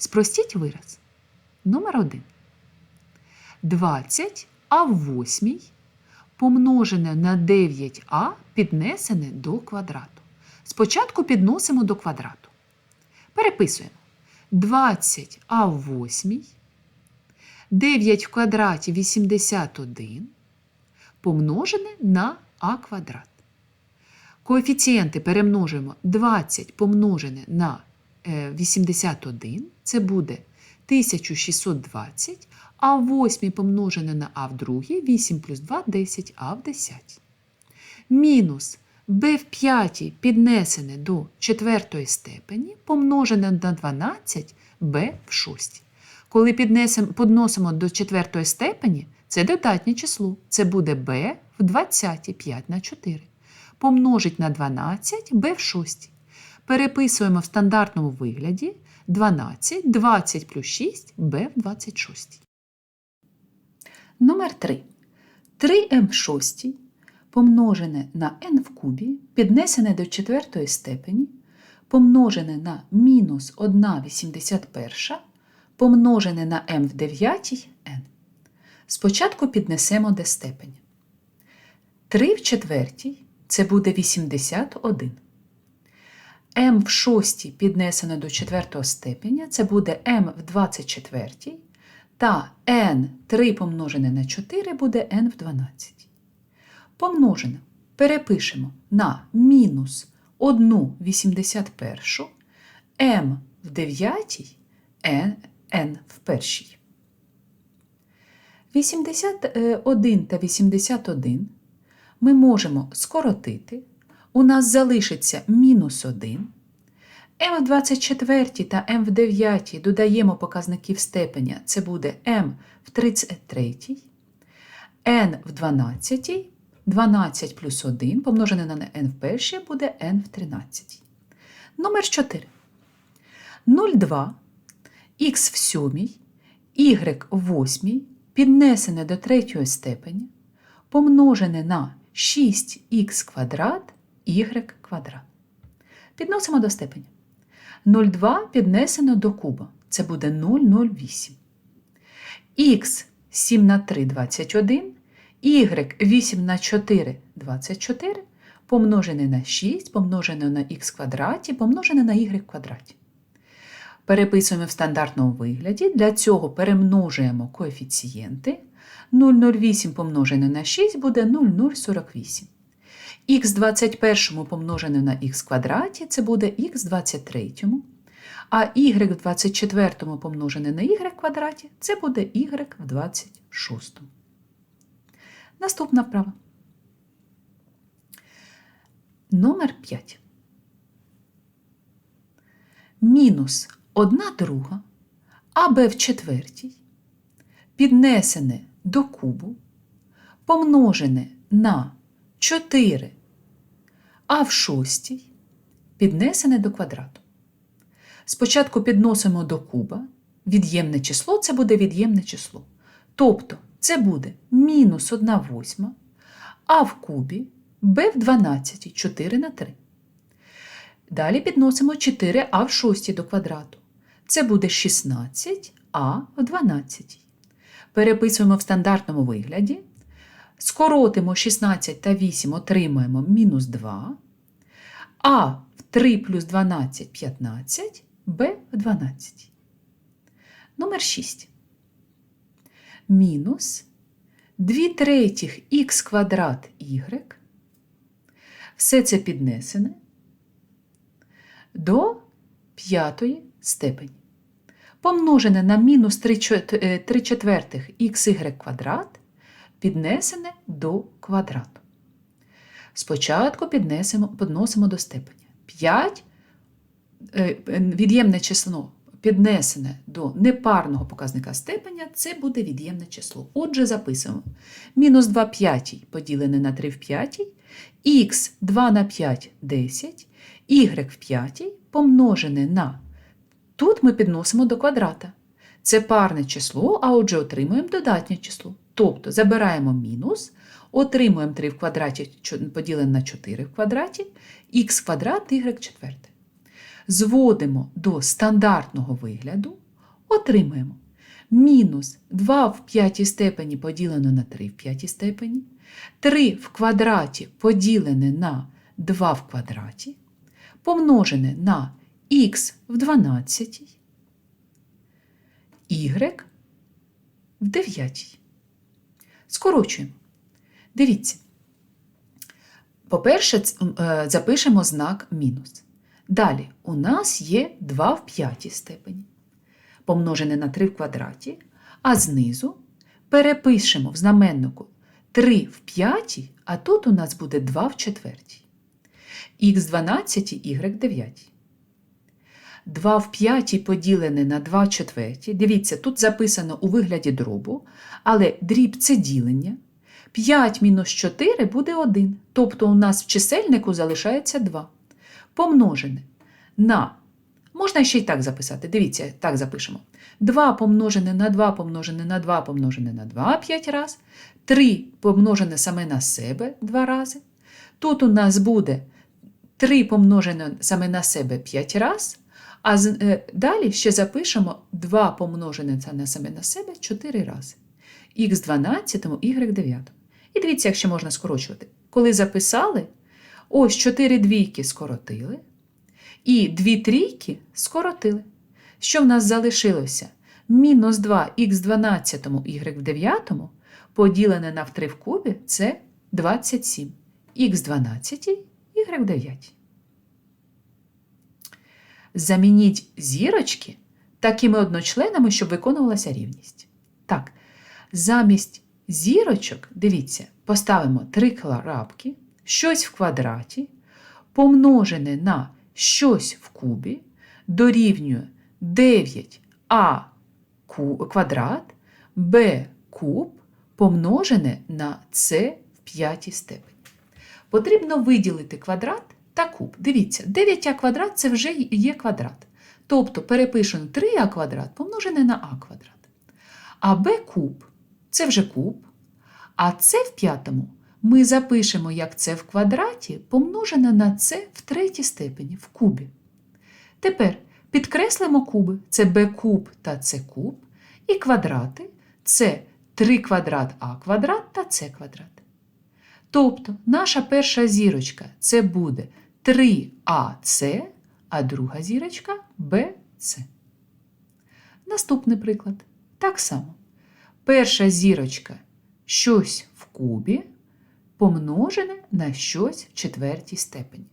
Спростіть вираз. Номер 1. 20 а в восьмій помножене на 9а піднесене до квадрату. Спочатку підносимо до квадрату. Переписуємо. 20 а в восьмій, 9 в квадраті 81 помножене на а квадрат. Коефіцієнти перемножуємо 20 помножене на 81, це буде 1620, а в 8 помножене на а в другій 8 плюс 2 10, а в 10. Мінус b в п'ятій піднесене до четвертої степені помножене на 12 b в шостій. Коли піднесемо, підносимо до четвертої степені, це додатнє число. Це буде b в 20 5 на 4. Помножить на 12 b в шостій. Переписуємо в стандартному вигляді 12, 20 плюс 6 b в 26. Номер 3. 3m в шостій помножене на n в кубі, піднесене до четвертої степені, помножене на мінус 1,81, помножене на m в дев'ятій n. Спочатку піднесемо до степені. 3 в четвертій це буде 81. M в шостій піднесено до четвертого степеня, це буде m в 24. Та n 3 помножене на 4 буде n в 12. Помножене перепишемо на мінус 1,81 m в 9 n, n в першій. 81 та 81 ми можемо скоротити. У нас залишиться мінус 1. М в 24 та М в 9 додаємо показників степеня. Це буде М в 33, N в 12, 12 плюс 1 помножене на N в першій буде N в 13. Номер 4. 0,2 х в 7, y в 8 піднесене до третьої степені, помножене на 6х квадрат y квадрат. Підносимо до степені. 0,2 піднесено до куба. Це буде 0,08. Х 7 на 3 21, y 8 на 4 24, помножене на 6, помножене на х квадраті, помножене на y квадраті. Переписуємо в стандартному вигляді. Для цього перемножуємо коефіцієнти. 0,08 помножене на 6 буде 0,048. Х 21 помножене на х квадраті це буде х 23, а y в 24 помножене на y квадраті це буде y в 26. Наступна вправа. Номер 5. Мінус 1 друга АБ в четвертій піднесене до кубу, помножене на 4 а в шостій піднесене до квадрату. Спочатку підносимо до куба від'ємне число це буде від'ємне число. Тобто це буде мінус 1 восьма, а в кубі b в 12, 4 на 3. Далі підносимо 4а в шостій до квадрату. Це буде 16а в 12. Переписуємо в стандартному вигляді. Скоротимо 16 та 8, отримаємо мінус 2, а в 3 плюс 12 15, b в 12. Номер 6. Мінус 2 третіх х квадрат y. Все це піднесене до п'ятої степені. Помножене на мінус 3 четвертих xy квадрат піднесене до квадрату. Спочатку піднесемо, підносимо до степеня. 5 від'ємне число піднесене до непарного показника степеня, це буде від'ємне число. Отже, записуємо. Мінус 2 п'ятій поділене на 3 в п'ятій, х 2 на 5 10, y в п'ятій помножене на. Тут ми підносимо до квадрата. Це парне число, а отже отримуємо додатнє число. Тобто забираємо мінус, отримуємо 3 в квадраті поділене на 4 в квадраті, х квадрат y четверте. Зводимо до стандартного вигляду, отримаємо мінус 2 в п'ятій степені поділено на 3 в п'ятій степені, 3 в квадраті поділене на 2 в квадраті, помножене на х в 12, y в 9. Скорочуємо. Дивіться. По-перше, е, запишемо знак мінус. Далі у нас є 2 в п'ятій степені, помножене на 3 в квадраті, а знизу перепишемо в знаменнику 3 в п'ятій, а тут у нас буде 2 в четвертій. Х 12, y 9. 2 в п'ятій поділене на 2 в четвертій. Дивіться, тут записано у вигляді дробу, але дріб це ділення. 5 мінус 4 буде 1. Тобто у нас в чисельнику залишається 2. Помножене на. Можна ще й так записати. Дивіться, так запишемо. 2 помножене на 2 помножене на 2 помножене на 2 5 раз. 3 помножене саме на себе 2 рази. Тут у нас буде 3 помножене саме на себе 5 раз. А е, далі ще запишемо 2 помножене це на саме на себе 4 рази. Х 12, y 9. І дивіться, як ще можна скорочувати. Коли записали, ось 4 двійки скоротили, і 2 трійки скоротили. Що в нас залишилося? Мінус 2 х 12, y в 9 поділене на 3 в кубі це 27. Х 12, y в 9. Замініть зірочки такими одночленами, щоб виконувалася рівність. Так, замість зірочок, дивіться, поставимо три крапки, щось в квадраті, помножене на щось в кубі, дорівнює 9а квадрат, b куб помножене на c в п'ятій степені. Потрібно виділити квадрат та куб. Дивіться, 9а квадрат це вже є квадрат. Тобто перепишемо 3а квадрат помножене на а квадрат. А b куб це вже куб. А це в п'ятому ми запишемо як це в квадраті помножене на це в третій степені в кубі. Тепер підкреслимо куби це b куб та c куб, і квадрати це 3 квадрат а квадрат та c квадрат. Тобто наша перша зірочка це буде 3АС, а друга зірочка BC. Наступний приклад. Так само. Перша зірочка щось в кубі помножене на щось в четвертій степені.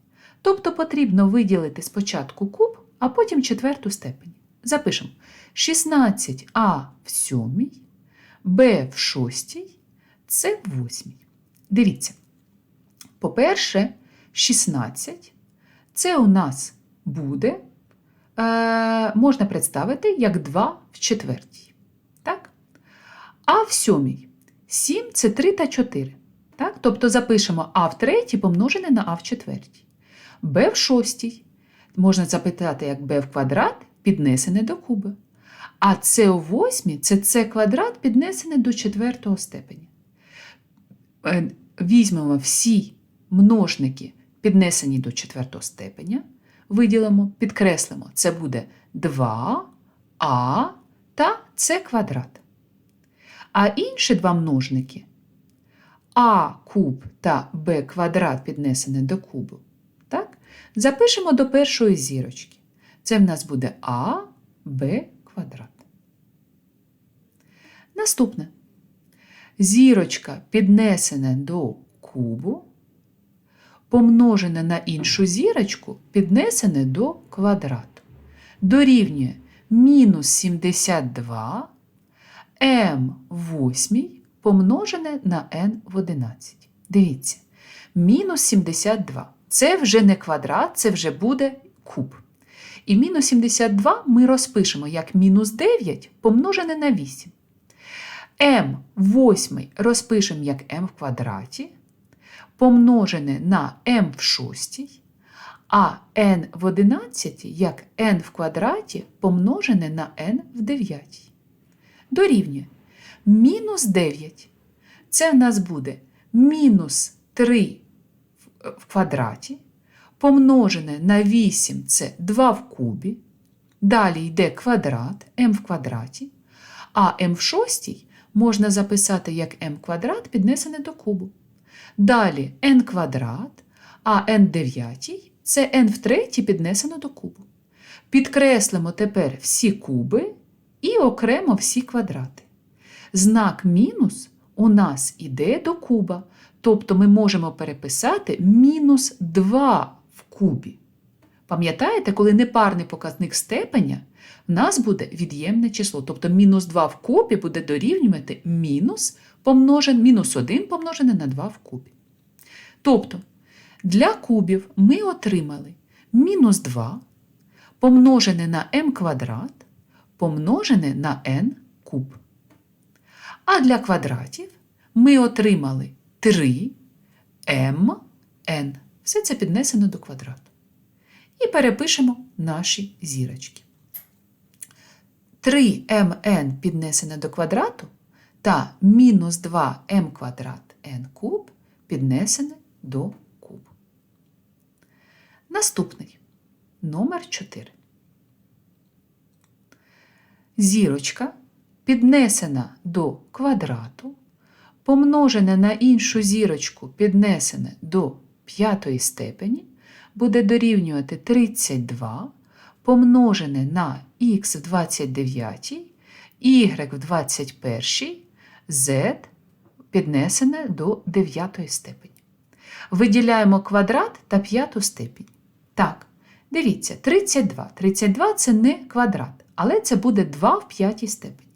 Тобто потрібно виділити спочатку куб, а потім четверту степень. Запишемо 16а в сьомій, b в шостій, c в восьмій. Дивіться. По-перше, 16 це у нас буде, е, можна представити як 2 в четвертій. Так? А в сьомій 7 це 3 та 4. Так? Тобто запишемо А в третій помножене на А в четвертій. Б в шостій можна запитати як b в квадрат піднесене до куба. А С у восьмій це С квадрат піднесене до четвертого степені. Е, Візьмемо всі множники, піднесені до четвертого степеня, виділимо, підкреслимо, це буде 2а та С квадрат. А інші два множники а куб та b квадрат піднесене до кубу, так? запишемо до першої зірочки. Це в нас буде а, b квадрат. Наступне. Зірочка піднесена до кубу, помножене на іншу зірочку, піднесене до квадрату. Дорівнює мінус 72 m в восьмій помножене на n в 11. Дивіться, мінус 72. Це вже не квадрат, це вже буде куб. І мінус 72 ми розпишемо як мінус 9 помножене на 8. m в 8 розпишемо як m в квадраті, помножене на m в 6, а n в 11 як n в квадраті помножене на n в 9. Дорівнює мінус 9. Це в нас буде мінус 3 в квадраті, помножене на 8 це 2 в кубі, Далі йде квадрат m в квадраті, а m в шостій можна записати як m квадрат піднесене до кубу. Далі n квадрат, а n дев'ятій це n в третій піднесено до кубу. Підкреслимо тепер всі куби і окремо всі квадрати. Знак мінус у нас іде до куба, тобто ми можемо переписати мінус 2 в кубі. Пам'ятаєте, коли непарний показник степеня, в нас буде від'ємне число, тобто мінус 2 в кубі буде дорівнювати мінус, помножен, мінус 1 помножене на 2 в кубі. Тобто для кубів ми отримали мінус 2 помножене на m квадрат помножене на n куб. А для квадратів ми отримали 3 mn. Все це піднесено до квадрату. І перепишемо наші зірочки. 3mn піднесене до квадрату та мінус 2m квадрат n куб піднесене до кубу. Наступний номер 4. Зірочка піднесена до квадрату, помножене на іншу зірочку піднесене до п'ятої степені, буде дорівнювати 32 помножене на х в 29, y в 21, z піднесене до 9 степені. Виділяємо квадрат та п'яту степінь. Так, дивіться, 32. 32 це не квадрат, але це буде 2 в п'ятій степені.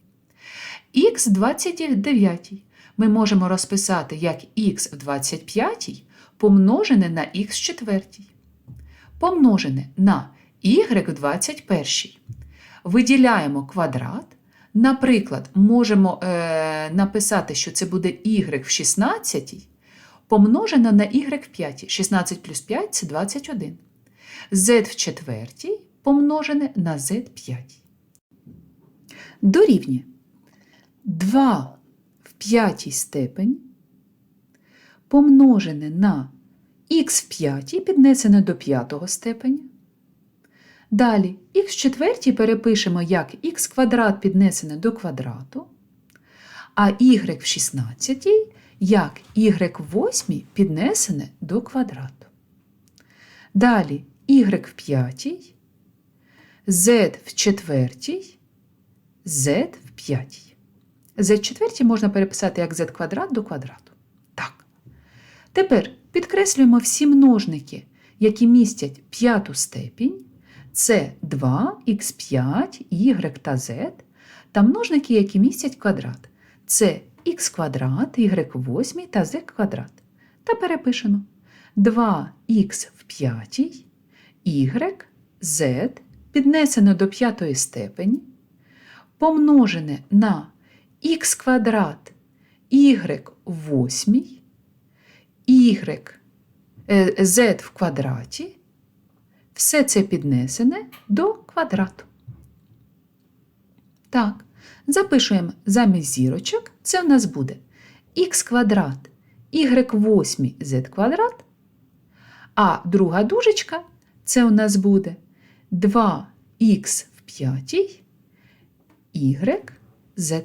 Х в 29 ми можемо розписати як х в 25 помножене на х в четвертій. Помножене на y в 21. Виділяємо квадрат. Наприклад, можемо е, написати, що це буде y в 16 помножене на y в 5. 16 плюс 5 це 21. z в четвертій помножене на z в 5. Дорівнює 2 в п'ятій степені помножене на х в п'ятій піднесене до п'ятого степеня. Далі х в четвертій перепишемо як х квадрат піднесене до квадрату, а y в 16 як y в 8 піднесене до квадрату. Далі y в п'ятій, z в четвертій, z в п'ятій. z в четвертій можна переписати як z квадрат до квадрату. Так. Тепер підкреслюємо всі множники, які містять п'яту степінь. Це 2х5, y та z, та множники, які містять квадрат. Це х квадрат, y8 та z квадрат. Та перепишемо 2х в п'ятій, y, z піднесено до п'ятої степені, помножене на х квадрат, y в восьмій, y, z в квадраті. Все це піднесене до квадрату. Так, запишуємо замість зірочок, це в нас буде х квадрат, y8 z квадрат, а друга дужечка це у нас буде 2х в п'ятій, y z